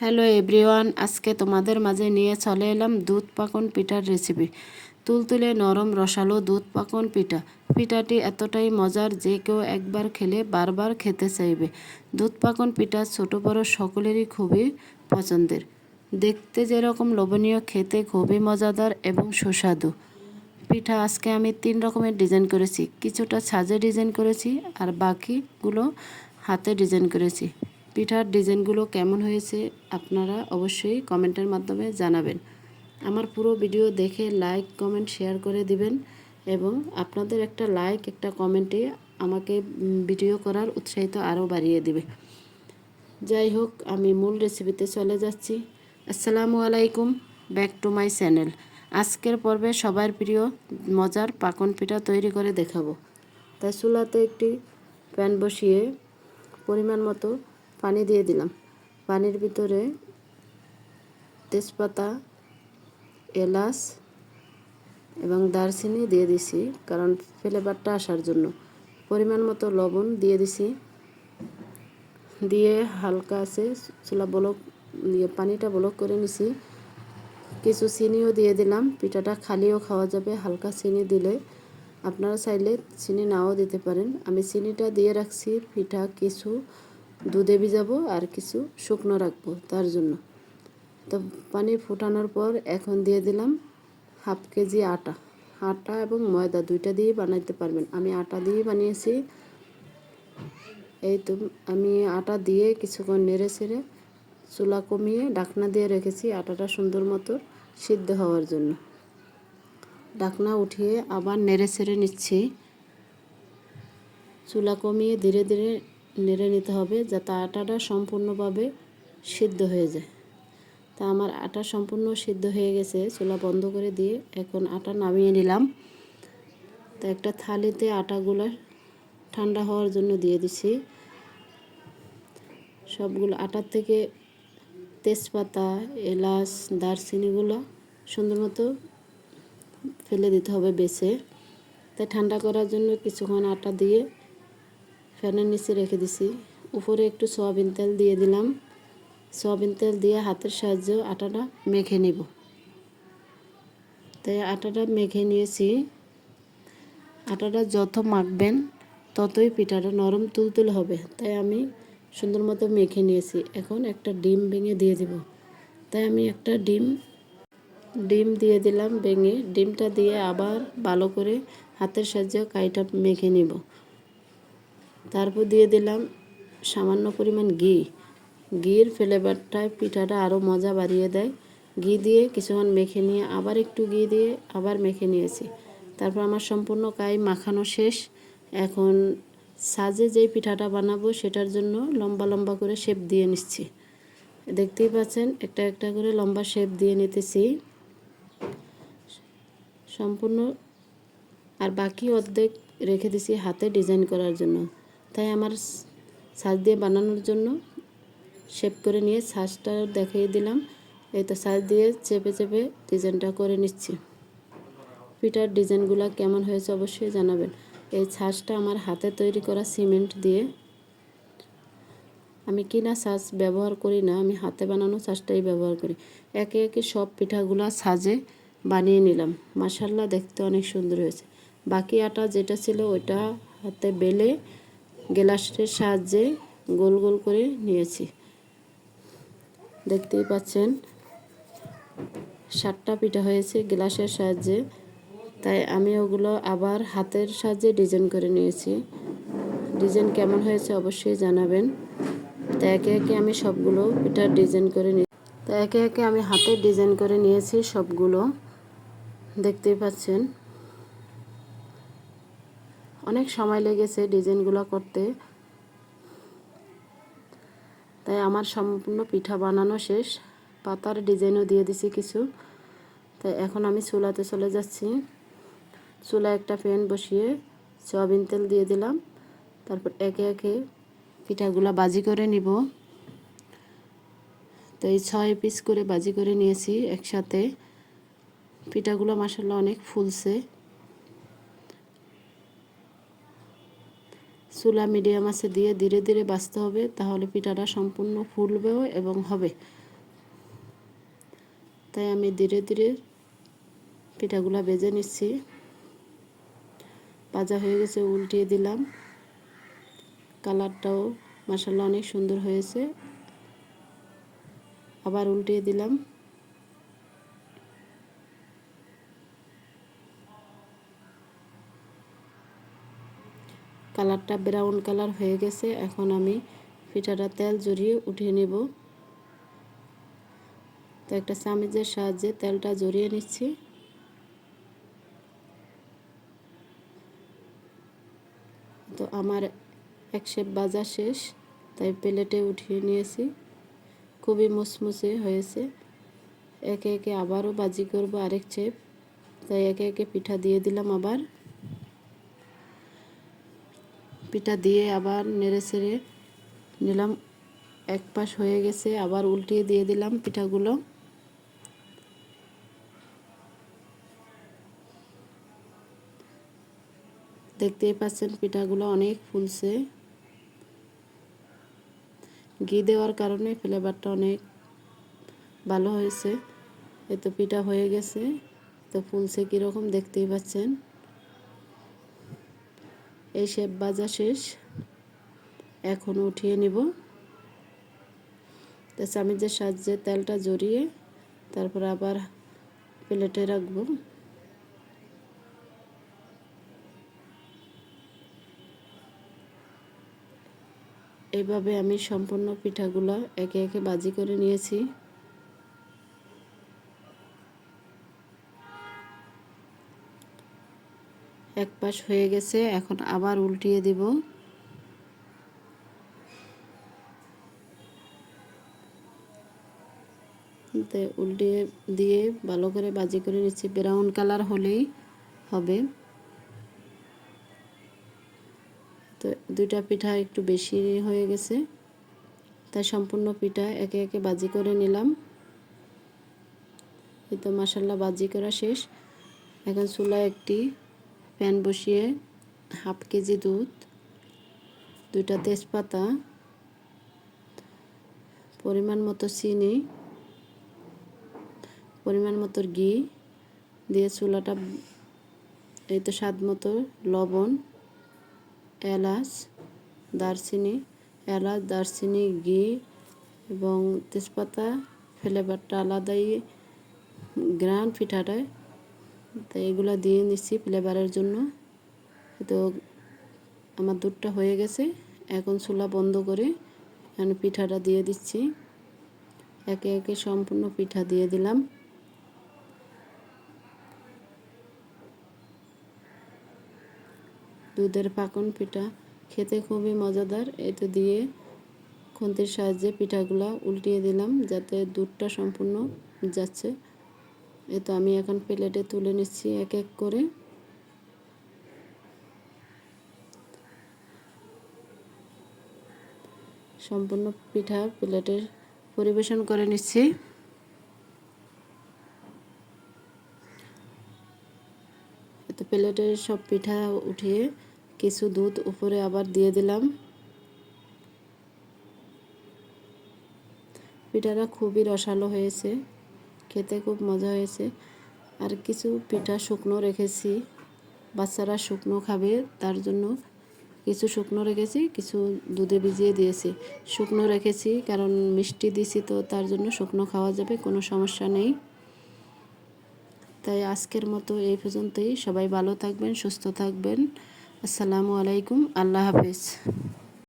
Hello everyone, আজকে তোমাদের মাঝে নিয়ে চলে এলাম দুধ পাকন পিঠার রেসিপি তুলতুলে নরম রসালো দুধ পাকন পিঠা। পিঠাটি এতটাই মজার যে কেউ একবার খেলে বারবার খেতে চাইবে। দুধ পাকন পিঠা ছোট বড় সকলেরই খুবই পছন্দের। দেখতে যেরকম লোভনীয়, খেতে খুবই মজাদার এবং সুস্বাদু। পিঠা আজকে আমি তিন রকমের ডিজাইন করেছি। কিছুটা ছাজে ডিজাইন করেছি আর বাকিগুলো হাতে ডিজাইন করেছি। পিঠার ডিজাইনগুলো কেমন হয়েছে আপনারা অবশ্যই কমেন্টের মাধ্যমে জানাবেন। আমার পুরো ভিডিও দেখে লাইক কমেন্ট শেয়ার করে দিবেন এবং আপনাদের একটা লাইক একটা কমেন্টে আমাকে ভিডিও করার উৎসাহিত আরও বাড়িয়ে দিবে। যাই হোক, আমি মূল রেসিপিতে চলে যাচ্ছি। আসসালামু আলাইকুম ব্যাক টু মাই চ্যানেল আজকের পর্বে সবার প্রিয় মজার পাকন পিঠা তৈরি করে দেখাবো। তাই চুলাতে একটি প্যান বসিয়ে পরিমাণ মতো পানি দিয়ে দিলাম। পানির ভিতরে তেজপাতা, এলাচ এবং দারচিনি দিয়ে দিছি, কারণ ফ্লেভারটা আসার জন্য। পরিমাণ মতো লবণ দিয়ে দিছি। দিয়ে হালকা আছে, চুলা বলক দিয়ে পানিটা বলক করে নিছি। কিছু চিনিও দিয়ে দিলাম। পিঠাটা খালিও খাওয়া যাবে, হালকা চিনি দিলে। আপনারা চাইলে চিনি নাও দিতে পারেন। আমি চিনিটা দিয়ে রাখছি, পিঠা, কিছু দুধে ভিজাবো আর কিছু শুকনো রাখব তার জন্য। তো পানি ফুটানোর পর এখন দিয়ে দিলাম হাফ কেজি আটা। আটা এবং ময়দা দুইটা দিয়েই বানাইতে পারবেন। আমি আটা দিয়েই বানিয়েছি। এই তো আমি আটা দিয়ে কিছুক্ষণ নেড়ে ছেড়ে চুলা কমিয়ে ডাকনা দিয়ে রেখেছি আটাটা সুন্দর মতো সিদ্ধ হওয়ার জন্য। ডাকনা উঠিয়ে আবার নেড়ে ছেড়ে নিচ্ছি। চুলা কমিয়ে ধীরে ধীরে নেড়ে নিতে হবে যাতে আটাটা সম্পূর্ণভাবে সিদ্ধ হয়ে যায়। তা আমার আটা সম্পূর্ণ সিদ্ধ হয়ে গেছে, চুলা বন্ধ করে দিয়ে এখন আটা নামিয়ে নিলাম। তা একটা থালিতে আটাগুলো ঠান্ডা হওয়ার জন্য দিয়ে দিছি। সবগুলো আটার থেকে তেজপাতা, এলাচ, দারচিনিগুলো সুন্দর মতো ফেলে দিতে হবে বেছে। তাই ঠান্ডা করার জন্য কিছুক্ষণ আটা দিয়ে ফ্যানের নিচে রেখে দিছি। উপরে একটু সয়াবিন তেল দিয়ে দিলাম। সয়াবিন তেল দিয়ে হাতের সাহায্যে আটাটা মেখে নিব। তাই আটাটা মেখে নিয়েছি। আটাটা যত মাখবেন, ততই পিঠাটা নরম তুলতুলে হবে। তাই আমি সুন্দর মতো মেখে নিয়েছি। এখন একটা ডিম ভেঙে দিয়ে দেব। তাই আমি একটা ডিম ডিম দিয়ে দিলাম ভেঙে। ডিমটা দিয়ে আবার ভালো করে হাতের সাহায্যে কাইটা মেখে নিব। তারপর দিয়ে দিলাম সামান্য পরিমাণ ঘি। ঘির ফ্লেভারটায় পিঠাটা আরও মজা বাড়িয়ে দেয়। ঘি দিয়ে কিছুক্ষণ মেখে নিয়ে আবার একটু ঘি দিয়ে আবার মেখে নিয়েছি। তারপর আমার সম্পূর্ণ কাই মাখানো শেষ। এখন সাজে যেই পিঠাটা বানাবো সেটার জন্য লম্বা লম্বা করে শেপ দিয়ে নিচ্ছি। দেখতেই পাচ্ছেন, একটা একটা করে লম্বা শেপ দিয়ে নিতেছি। সম্পূর্ণ আর বাকি অর্ধেক রেখে দিছি হাতে ডিজাইন করার জন্য। তাই আমার সাজ দিয়ে বানানোর জন্য শেপ করে নিয়ে সাজটা দেখিয়ে দিলাম। এই তো সাজ দিয়ে চেপে চেপে ডিজাইনটা করে নিচ্ছি। পিঠার ডিজাইনগুলো কেমন হয়েছে অবশ্যই জানাবেন। এই ছাঁচটা আমার হাতে তৈরি করা সিমেন্ট দিয়ে। আমি কিনা ছাঁচ ব্যবহার করি না, আমি হাতে বানানো ছাঁচটাই ব্যবহার করি। একে একে সব পিঠাগুলো সাজে বানিয়ে নিলাম। মাসাল্লা দেখতে অনেক সুন্দর হয়েছে। বাকি আটা যেটা ছিল ওইটা হাতে বেলে গ্লাসের সাহায্যে গোল গোল করে নিয়েছি। দেখতেই পাচ্ছেন, সাতটা পিঠা হয়েছে গ্লাসের সাহায্যে, তাই আমি ওগুলো আবার হাতের সাহায্যে ডিজাইন করে নিয়েছি। ডিজাইন কেমন হয়েছে অবশ্যই জানাবেন। তো একে একে আমি সবগুলো পিঠার ডিজাইন করে নিই তো একে একে আমি হাতে ডিজাইন করে নিয়েছি সবগুলো। দেখতেই পাচ্ছেন অনেক সময় লেগেছে ডিজাইনগুলো করতে। তাই আমার সম্পূর্ণ পিঠা বানানো শেষ। পাতার ডিজাইনও দিয়ে দিছি কিছু। তাই এখন আমি চুলাতে চলে যাচ্ছি। চুলা একটা প্যান বসিয়ে সয়াবিন তেল দিয়ে দিলাম। তারপর একে একে পিঠাগুলো বাজি করে নিব। তো এই ছয় পিস করে বাজি করে নিয়েছি একসাথে। পিঠাগুলো মাসাল্লা অনেক ফুলছে। চুলা মিডিয়াম আছে দিয়ে ধীরে ধীরে বাঁচতে হবে, তাহলে পিঠাটা সম্পূর্ণ ফুলবেও এবং হবে। তাই আমি ধীরে ধীরে পিঠাগুলা বেজে নিচ্ছি। ভাজা হয়ে গেছে, উল্টিয়ে দিলাম। কালারটাও মাসাল্লাহ অনেক সুন্দর হয়েছে। আবার উল্টিয়ে দিলাম। কালারটা ব্রাউন কালার হয়ে গেছে, এখন আমি পিঠাটা তেল জড়িয়ে উঠিয়ে নেব। তো একটা চামিচের সাহায্যে তেলটা জড়িয়ে নিচ্ছি। তো আমার এক শেপ বাজা শেষ, তাই প্লেটে উঠিয়ে নিয়েছি। খুবই মুসমুসে হয়েছে। একে একে আবারও বাজি করব আরেক শেপ, তাই একে একে পিঠা দিয়ে দিলাম আবার। পিঠা দিয়ে আবার নেড়ে ছেড়ে নিলাম। এক পাশ হয়ে গেছে, আবার উল্টিয়ে দিয়ে দিলাম পিঠাগুলো। দেখতেই পাচ্ছেন পিঠাগুলো অনেক ফুলছে। ঘি দেওয়ার কারণে ফ্লেভারটা অনেক ভালো হয়েছে। এতো পিঠা হয়ে গেছে তো ফুলছে কীরকম দেখতেই পাচ্ছেন। এই শেপ বাজা শেষ। এখন উঠিয়ে নিব। তো চামিচের সাহায্যে তেলটা জড়িয়ে তারপর আবার প্লেটে রাখব। এইভাবে আমি সম্পূর্ণ পিঠাগুলো একে একে বাজি করে নিয়েছি। এক পাশ হয়ে গেছে, এখন আবার উল্টিয়ে দিব। উল্টিয়ে দিয়ে ভালো করে বাজি করে নিচ্ছি। ব্রাউন কালার হলেই হবে। তো দুইটা পিঠা একটু বেশি হয়ে গেছে। তাই সম্পূর্ণ পিঠা একে একে বাজি করে নিলাম। এই তো মাসাল্লাহ বাজি করা শেষ। এখন চুলা একটি প্যান বসিয়ে হাফ কেজি দুধ, দুইটা তেজপাতা, পরিমাণ মতো চিনি, পরিমাণ মতো ঘি দিয়ে চুলাটা এই তো স্বাদ মতো লবণ, এলাচ, দারচিনি এলাচ, দারচিনি, ঘি এবং তেজপাতা ফ্লেভারটা আলাদাই, গ্রান পিঠাটায় তো এগুলো দিয়ে নিচ্ছি ফ্লেভারের জন্য। তো আমার দুধটা হয়ে গেছে। এখন চুলা বন্ধ করে এখন পিঠাটা দিয়ে দিচ্ছি। একে একে সম্পূর্ণ পিঠা দিয়ে দিলাম। দুধের পাকন পিঠা খেতে খুবই মজাদার। এতে দিয়ে খুন্তির সাহায্যে পিঠাগুলো উল্টিয়ে দিলাম যাতে দুধটা সম্পূর্ণ যাচ্ছে। এ তো আমি এখন প্লেটে তুলে নিচ্ছি এক এক করে। সম্পূর্ণ পিঠা প্লেটে পরিবেশন করে নিচ্ছি। তো প্লেটের সব পিঠা উঠিয়ে কিছু দুধ উপরে আবার দিয়ে দিলাম। পিঠাটা খুবই রসালো হয়েছে। খেতে খুব মজা হয়েছে। আর কিছু পিঠা শুকনো রেখেছি। বাচ্চারা শুকনো খাবে, তার জন্য কিছু শুকনো রেখেছি, কিছু দুধে ভিজিয়ে দিয়েছি। শুকনো রেখেছি, কারণ মিষ্টি দিছি তো, তার জন্য শুকনো খাওয়া যাবে, কোনো সমস্যা নেই। তাই আজকের মতো এই পর্যন্তই। সবাই ভালো থাকবেন, সুস্থ থাকবেন। আসসালামু আলাইকুম, আল্লাহ হাফেজ।